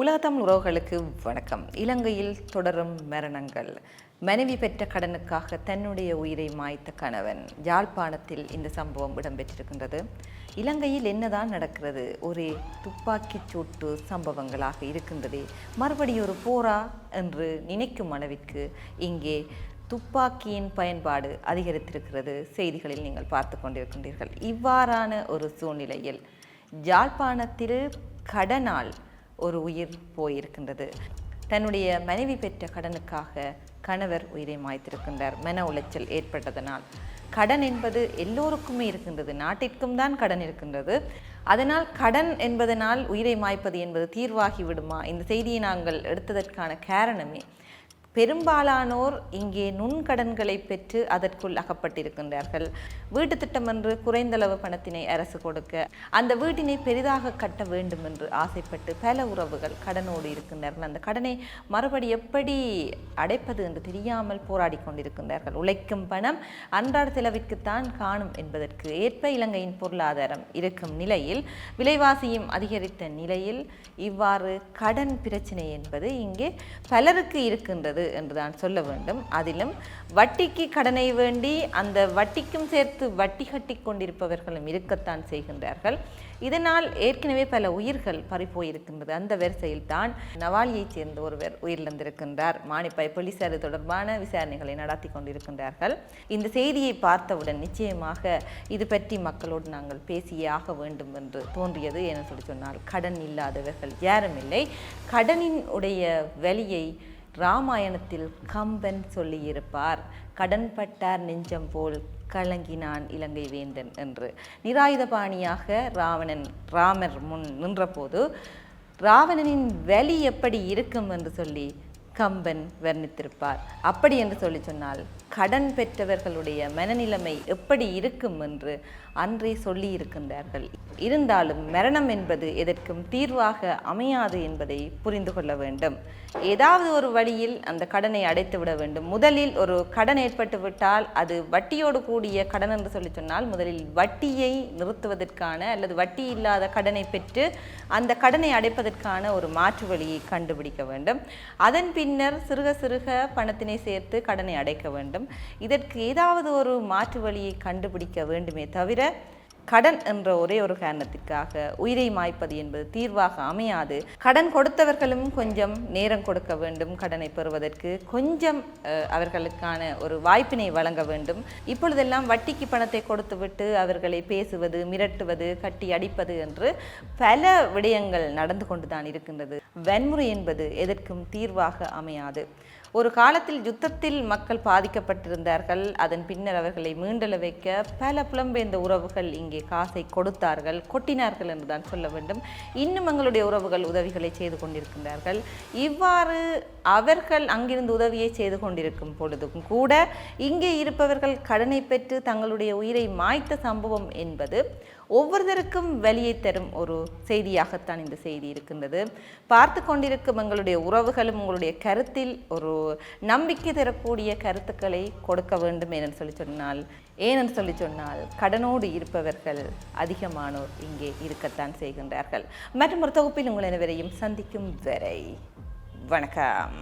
உலகத்தமிழ் உறவுகளுக்கு வணக்கம். இலங்கையில் தொடரும் மரணங்கள். மனைவி பெற்ற கடனுக்காக தன்னுடைய உயிரை மாய்த்த கணவன். யாழ்ப்பாணத்தில் இந்த சம்பவம் இடம்பெற்றிருக்கின்றது. இலங்கையில் என்னதான் நடக்கிறது? ஒரே துப்பாக்கிச் சூட்டு சம்பவங்களாக இருக்கின்றதே. மறுபடியும் ஒரு போரா என்று நினைக்கும் அளவிற்கு இங்கே துப்பாக்கியின் பயன்பாடு அதிகரித்திருக்கிறது. செய்திகளில் நீங்கள் பார்த்து கொண்டிருக்கின்றீர்கள். இவ்வாறான ஒரு சூழ்நிலையில் யாழ்ப்பாணத்தில் கடனால் ஒரு உயிர் போயிருக்கின்றது. தன்னுடைய மனைவி பெற்ற கடனுக்காக கணவர் உயிரை மாய்த்திருக்கின்றார். மன உளைச்சல் ஏற்பட்டதனால். கடன் என்பது எல்லோருக்குமே இருக்கின்றது. நாட்டிற்கும் தான் கடன் இருக்கின்றது. அதனால் கடன் என்பதனால் உயிரை மாய்ப்பது என்பது தீர்வாகி விடுமா? இந்த செய்தியை நாங்கள் எடுத்ததற்கான காரணமே பெரும்பாலானோர் இங்கே நுண்கடன்களை பெற்று அதற்குள் அகப்பட்டிருக்கின்றார்கள். வீட்டு திட்டம் என்று குறைந்தளவு பணத்தினை அரசு கொடுக்க அந்த வீட்டினை பெரிதாக கட்ட வேண்டும் என்று ஆசைப்பட்டு பல உறவுகள் கடனோடு இருக்கின்றார்கள் அந்த கடனை மறுபடி எப்படி அடைப்பது என்று தெரியாமல் போராடி கொண்டிருக்கின்றார்கள். உழைக்கும் பணம் அன்றாட செலவிற்குத்தான் காணும் என்பதற்கு ஏற்ப இலங்கையின் பொருளாதாரம் இருக்கும் நிலையில் விலைவாசியும் அதிகரித்த நிலையில் இவ்வாறு கடன் பிரச்சனை என்பது இங்கே பலருக்கு இருக்கின்றது. என்று என்றுதான் சொல்ல வேண்டும். அதிலும் வட்டிக்கு கடனை வேண்டி அந்த வட்டிக்கும் சேர்த்து வட்டி கட்டி கொண்டிருப்பவர்களும் இருக்கத்தான் செய்கின்றார்கள். இதனால் ஏற்கனவே பல உயிர்கள் பறிப்போயிருக்கின்றது அந்த வரிசையில் தான் நவாலியைச் சேர்ந்த ஒருவர் உயிரிழந்திருக்கின்றார். மானிப்பாய் போலீசார் தொடர்பான விசாரணைகளை நடத்தி கொண்டிருக்கின்றார்கள். இந்த செய்தியை பார்த்தவுடன் நிச்சயமாக இது பற்றி மக்களோடு நாங்கள் பேசியே ஆக வேண்டும் என்று தோன்றியது என சொல்லி சொன்னால் கடன் இல்லாதவர்கள் யாரும் இல்லை. கடனின் உடைய வலியை ராமாயணத்தில் கம்பன் சொல்லியிருப்பார் கடன்பட்டார் நெஞ்சம் போல் கலங்கினான் இலங்கை வேந்தன் என்று. நிராயுதபாணியாக ராவணன் ராமர் முன் நின்றபோது ராவணனின் வலி எப்படி இருக்கும்? என்று சொல்லி கம்பன் வர்ணித்திருப்பார். அப்படி என்று சொல்லி சொன்னால் கடன் பெற்றவர்களுடைய மனநிலைமை எப்படி இருக்கும் என்று அன்றே சொல்லி இருக்கின்றார்கள் இருந்தாலும் மரணம் என்பது எதற்கும் தீர்வாக அமையாது என்பதை புரிந்து கொள்ள வேண்டும். ஏதாவது ஒரு வழியில் அந்த கடனை அடைத்து விட வேண்டும். முதலில் ஒரு கடன் ஏற்பட்டு விட்டால் அது வட்டியோடு கூடிய கடன் என்று சொல்லி சொன்னால் முதலில் வட்டியை நிறுத்துவதற்கான அல்லது வட்டி இல்லாத கடனை பெற்று அந்த கடனை அடைப்பதற்கான ஒரு மாற்று வழியை கண்டுபிடிக்க வேண்டும். அதன் பின்னர் சிறுக சிறுக பணத்தினை சேர்த்து கடனை அடைக்க வேண்டும். இதற்கு ஏதாவது ஒரு மாற்று வழியை கண்டுபிடிக்க வேண்டுமே தவிர கடன் என்ற ஒரே ஒரு காரணத்திற்காக உயிரை மாய்ப்பது என்பது தீர்வாக அமையாது. கடன் கொடுத்தவர்களும் கொஞ்சம் நேரம் கொடுக்க வேண்டும் கடனை பெறுவதற்கு. கொஞ்சம் அவர்களுக்கான ஒரு வாய்ப்பினை வழங்க வேண்டும். இப்பொழுதெல்லாம் வட்டிக்கு பணத்தை கொடுத்துவிட்டு அவர்களை பேசுவது மிரட்டுவது கட்டி அடிப்பது என்று பல விடயங்கள் நடந்து கொண்டுதான் இருக்கின்றது. வன்முறை என்பது எதற்கும் தீர்வாக அமையாது. ஒரு காலத்தில் யுத்தத்தில் மக்கள் பாதிக்கப்பட்டிருந்தார்கள். அதன் பின்னர் அவர்களை மீண்டல வைக்க பல புலம்பெயர்ந்த உறவுகள் இங்கே காசை கொடுத்தார்கள். கொட்டினார்கள் என்றுதான் சொல்ல வேண்டும். இன்னும் எங்களுடைய உறவுகள் உதவிகளை செய்து கொண்டிருக்கின்றார்கள். இவ்வாறு அவர்கள் அங்கிருந்து உதவியை செய்து கொண்டிருக்கும் பொழுதும் கூட இங்கே இருப்பவர்கள் கடனை பெற்று தங்களுடைய உயிரை மாய்த்த சம்பவம் என்பது ஒவ்வொருத்தருக்கும் வெளியே தரும் ஒரு செய்தியாகத்தான் இந்த செய்தி இருக்கின்றது. பார்த்து கொண்டிருக்கும் எங்களுடைய உறவுகளும் உங்களுடைய கருத்தில் ஒரு நம்பிக்கை தரக்கூடிய கருத்துக்களை கொடுக்க வேண்டும் என சொல்லி சொன்னால் ஏனென்று சொல்லி சொன்னால் கடனோடு இருப்பவர்கள் அதிகமானோர் இங்கே இருக்கத்தான் செய்கின்றார்கள். மற்றும் ஒரு தொகுப்பில் உங்கள் அனைவரையும் சந்திக்கும் வரை வணக்கம்.